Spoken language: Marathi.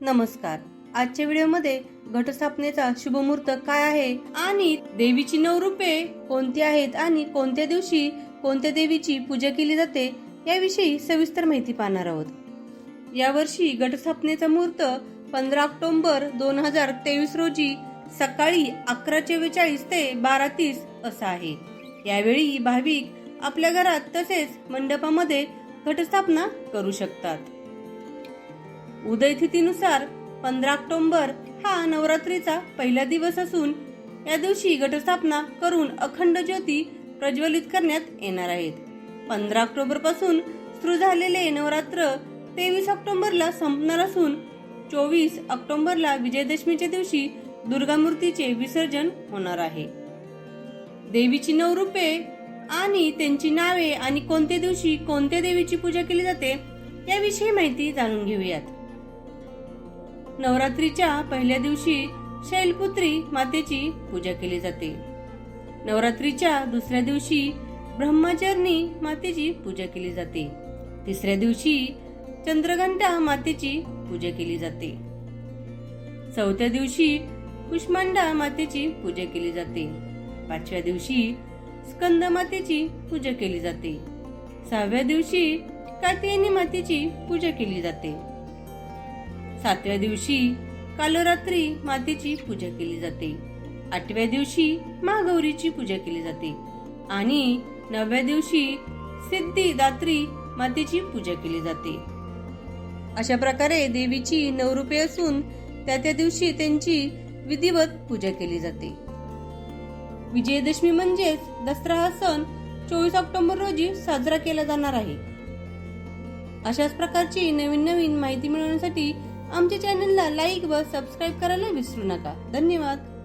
नमस्कार. आजच्या व्हिडिओमध्ये घटस्थापनेचा शुभमुहूर्त काय आहे आणि देवीची नऊ रूपे कोणती आहेत आणि कोणत्या दिवशी कोणत्या देवीची पूजा केली जाते याविषयी सविस्तर माहिती पाहणार आहोत. यावर्षी घटस्थापनेचा मुहूर्त पंधरा ऑक्टोबर दोन हजार तेवीस रोजी सकाळी अकरा चव्वेचाळीस ते बारा तीस असा आहे. यावेळी भाविक आपल्या घरात तसेच मंडपामध्ये घटस्थापना करू शकतात. उदयतिथीनुसार पंधरा ऑक्टोंबर हा नवरात्रीचा पहिला दिवस असून या दिवशी घटस्थापना करून अखंड ज्योती प्रज्वलित करण्यात येणार आहेत. पंधरा ऑक्टोबरपासून सुरू झालेले नवरात्र तेवीस ऑक्टोबरला संपणार असून चोवीस ऑक्टोबरला विजयदशमीच्या दिवशी दुर्गा मूर्तीचे विसर्जन होणार आहे. देवीची नऊ रूपे आणि त्यांची नावे आणि कोणत्या दिवशी कोणत्या देवीची पूजा केली जाते याविषयी माहिती जाणून घेऊयात. नवरात्रीच्या पहिल्या दिवशी शैलपुत्री मातेची पूजा केली जाते. नवरात्रीच्या दुसऱ्या दिवशी ब्रह्मचरणी मातेची पूजा केली जाते. तिसऱ्या दिवशी चंद्रघंटा मातेची पूजा केली जाते. चौथ्या दिवशी कुष्मांडा मातेची पूजा केली जाते. पाचव्या दिवशी स्कंद मातेची पूजा केली जाते. सहाव्या दिवशी कात्यायनी मातेची पूजा केली जाते. सातव्या दिवशी कालरात्री मातेची पूजा केली जाते. आठव्या दिवशी महागौरीची पूजा केली जाते. आणि नवव्या दिवशी सिद्धी दात्री मातेची पूजा केली जाते. अशा प्रकारे देवीची नऊ रूपे असून त्या त्या दिवशी त्यांची विधिवत पूजा केली जाते. विजयदशमी म्हणजेच दसरा हा सण चोवीस ऑक्टोबर रोजी साजरा केला जाणार आहे. अशाच प्रकारची नवीन नवीन माहिती मिळवण्यासाठी आमच्या चॅनलला लाईक व सबस्क्राईब करायला विसरू नका. धन्यवाद.